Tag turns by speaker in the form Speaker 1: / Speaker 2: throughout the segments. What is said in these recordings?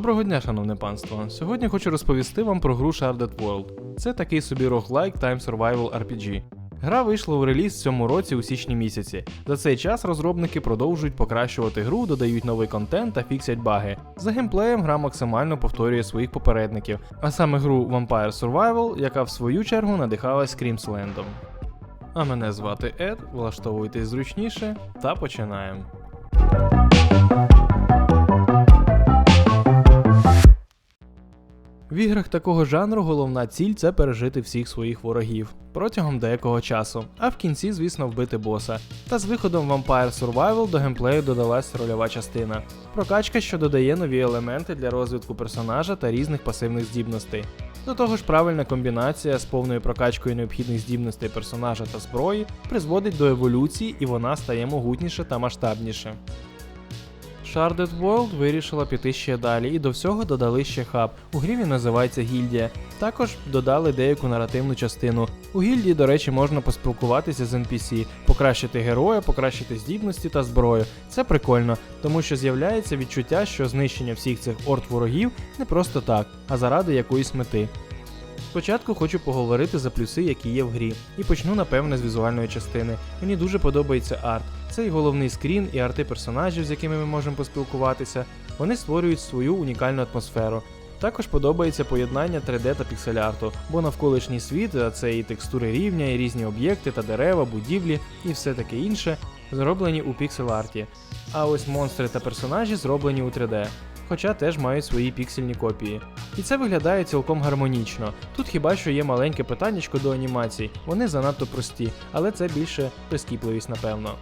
Speaker 1: Доброго дня, шановне панство. Сьогодні хочу розповісти вам про гру Sharded World. Це такий собі roguelike Time Survival RPG. Гра вийшла у реліз в цьому році у січні місяці. За цей час розробники продовжують покращувати гру, додають новий контент та фіксять баги. За геймплеєм гра максимально повторює своїх попередників, а саме гру Vampire Survival, яка в свою чергу надихалась Screamslandом. А мене звати Ед, влаштовуйтесь зручніше та починаємо. В іграх такого жанру головна ціль це пережити всіх своїх ворогів протягом деякого часу, а в кінці, звісно, вбити боса. Та з виходом Vampire Survival до геймплею додалась рольова частина. Прокачка, що додає нові елементи для розвитку персонажа та різних пасивних здібностей. До того ж, правильна комбінація з повною прокачкою необхідних здібностей персонажа та зброї призводить до еволюції і вона стає могутніше та масштабніше. Sharded World вирішила піти ще далі і до всього додали ще хаб. У грі він називається Гільдія. Також додали деяку наративну частину. У гільдії, до речі, можна поспілкуватися з NPC, покращити героя, покращити здібності та зброю. Це прикольно, тому що з'являється відчуття, що знищення всіх цих орд ворогів не просто так, а заради якоїсь мети. Спочатку хочу поговорити за плюси, які є в грі, і почну напевне з візуальної частини. Мені дуже подобається арт. Це і головний скрін, і арти персонажів, з якими ми можемо поспілкуватися. Вони створюють свою унікальну атмосферу. Також подобається поєднання 3D та піксель-арту, бо навколишній світ, а це і текстури рівня, і різні об'єкти та дерева, будівлі і все таке інше, зроблені у піксель-арті. А ось монстри та персонажі зроблені у 3D хоча теж мають свої піксельні копії. І це виглядає цілком гармонічно. Тут хіба що є маленьке питаннячко до анімацій, вони занадто прості, але це більше прискіпливість, напевно.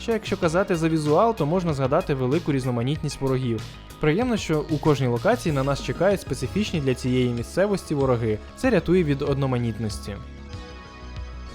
Speaker 1: Ще якщо казати за візуал, то можна згадати велику різноманітність ворогів. Приємно, що у кожній локації на нас чекають специфічні для цієї місцевості вороги. Це рятує від одноманітності.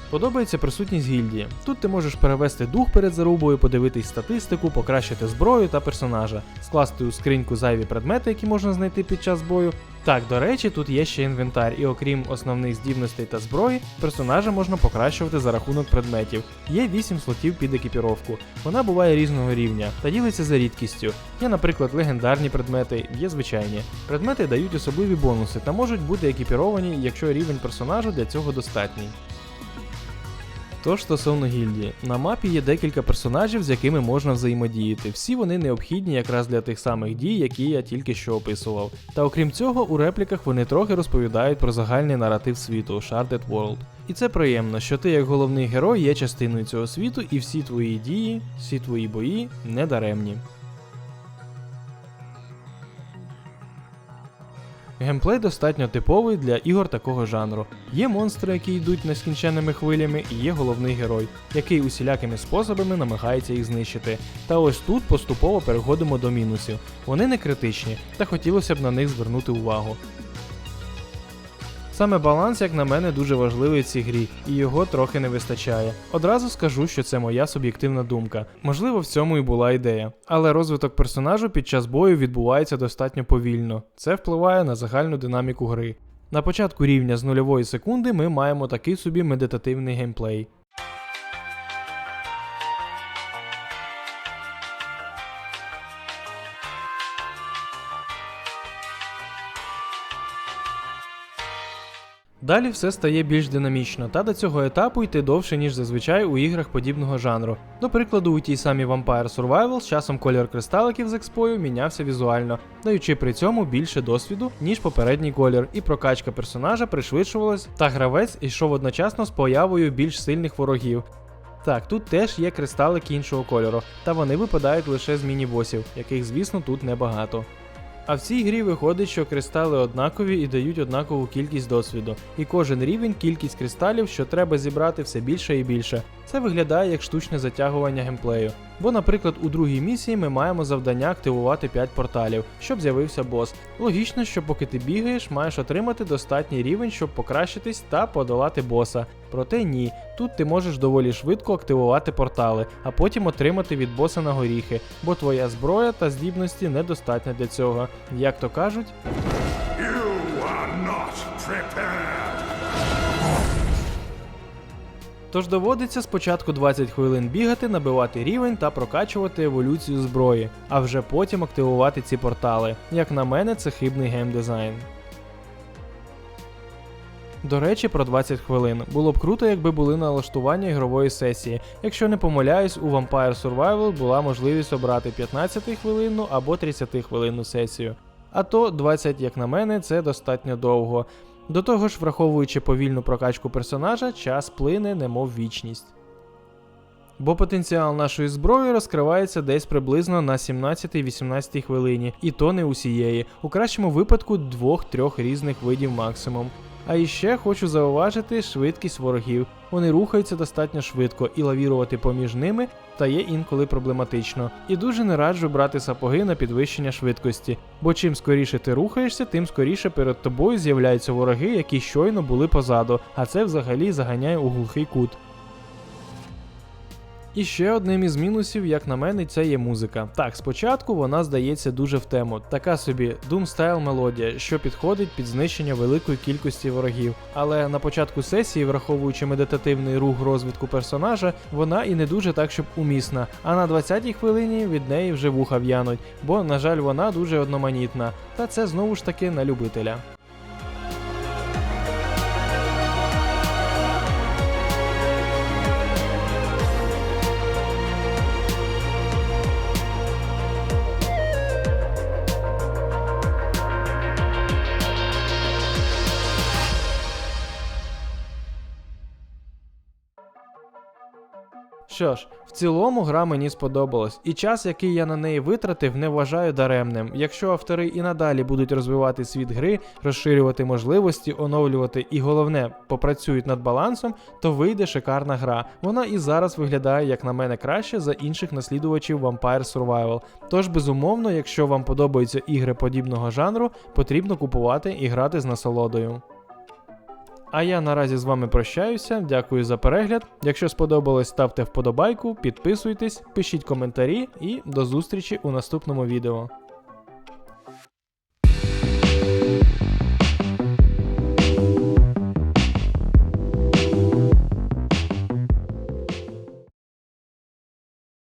Speaker 1: Подобається присутність гільдії. Тут ти можеш перевести дух перед зарубою, подивитись статистику, покращити зброю та персонажа, скласти у скриньку зайві предмети, які можна знайти під час бою. Так, до речі, тут є ще інвентар, і окрім основних здібностей та зброї, персонажа можна покращувати за рахунок предметів. Є 8 слотів під екіпіровку. Вона буває різного рівня та ділиться за рідкістю. Є, наприклад, легендарні предмети, є звичайні. Предмети дають особливі бонуси та можуть бути екіпіровані, якщо рівень персонажу для цього достатній. Тож стосовно гільдії, на мапі є декілька персонажів, з якими можна взаємодіяти. Всі вони необхідні якраз для тих самих дій, які я тільки що описував. Та окрім цього, у репліках вони трохи розповідають про загальний наратив світу Sharded World. І це приємно, що ти як головний герой є частиною цього світу, і всі твої дії, всі твої бої не даремні. Геймплей достатньо типовий для ігор такого жанру. Є монстри, які йдуть нескінченними хвилями, і є головний герой, який усілякими способами намагається їх знищити. Та ось тут поступово переходимо до мінусів. Вони не критичні, та хотілося б на них звернути увагу. Саме баланс, як на мене, дуже важливий в цій грі, і його трохи не вистачає. Одразу скажу, що це моя суб'єктивна думка. Можливо, в цьому і була ідея. Але розвиток персонажу під час бою відбувається достатньо повільно. Це впливає на загальну динаміку гри. На початку рівня з нульової секунди ми маємо такий собі медитативний геймплей. Далі все стає більш динамічно, та до цього етапу йти довше, ніж зазвичай у іграх подібного жанру. До прикладу, у тій самій Vampire Survival з часом кольор кристаликів з експою мінявся візуально, даючи при цьому більше досвіду, ніж попередній колір, і прокачка персонажа пришвидшувалась, та гравець йшов одночасно з появою більш сильних ворогів. Так, тут теж є кристалики іншого кольору, та вони випадають лише з міні-босів, яких, звісно, тут небагато. А в цій грі виходить, що кристали однакові і дають однакову кількість досвіду. І кожен рівень кількість кристалів, що треба зібрати все більше і більше. Це виглядає як штучне затягування геймплею. Бо, наприклад, у другій місії ми маємо завдання активувати 5 порталів, щоб з'явився бос. Логічно, що поки ти бігаєш, маєш отримати достатній рівень, щоб покращитись та подолати боса. Проте ні, тут ти можеш доволі швидко активувати портали, а потім отримати від боса на горіхи, бо твоя зброя та здібності недостатня для цього. Як то кажуть,
Speaker 2: You are not prepared.
Speaker 1: Тож доводиться спочатку 20 хвилин бігати, набивати рівень та прокачувати еволюцію зброї, а вже потім активувати ці портали. Як на мене, це хибний геймдизайн. До речі, про 20 хвилин. Було б круто, якби були налаштування ігрової сесії. Якщо не помиляюсь, у Vampire Survival була можливість обрати 15 хвилинну або 30 хвилинну сесію. А то 20, як на мене, це достатньо довго. До того ж, враховуючи повільну прокачку персонажа, час плине, немов вічність. Бо потенціал нашої зброї розкривається десь приблизно на 17-18 хвилині, і то не усієї, у кращому випадку двох-трьох різних видів максимум. А іще хочу зауважити швидкість ворогів. Вони рухаються достатньо швидко, і лавірувати поміж ними стає інколи проблематично. І дуже не раджу брати сапоги на підвищення швидкості, бо чим скоріше ти рухаєшся, тим скоріше перед тобою з'являються вороги, які щойно були позаду, а це взагалі заганяє у глухий кут. І ще одним із мінусів, як на мене, це є музика. Так, спочатку вона здається дуже в тему, така собі Doom-стайл мелодія, що підходить під знищення великої кількості ворогів. Але на початку сесії, враховуючи медитативний рух розвитку персонажа, вона і не дуже так, щоб умісна. А на 20-й хвилині від неї вже вуха в'януть, бо, на жаль, вона дуже одноманітна. Та це знову ж таки на любителя. Що ж, в цілому гра мені сподобалась, і час, який я на неї витратив, не вважаю даремним. Якщо автори і надалі будуть розвивати світ гри, розширювати можливості, оновлювати і головне попрацюють над балансом, то вийде шикарна гра. Вона і зараз виглядає, як на мене, краще за інших наслідувачів Vampire Survival. Тож, безумовно, якщо вам подобаються ігри подібного жанру, потрібно купувати і грати з насолодою. А я наразі з вами прощаюся. Дякую за перегляд. Якщо сподобалось, ставте вподобайку, підписуйтесь, пишіть коментарі і до зустрічі у наступному відео.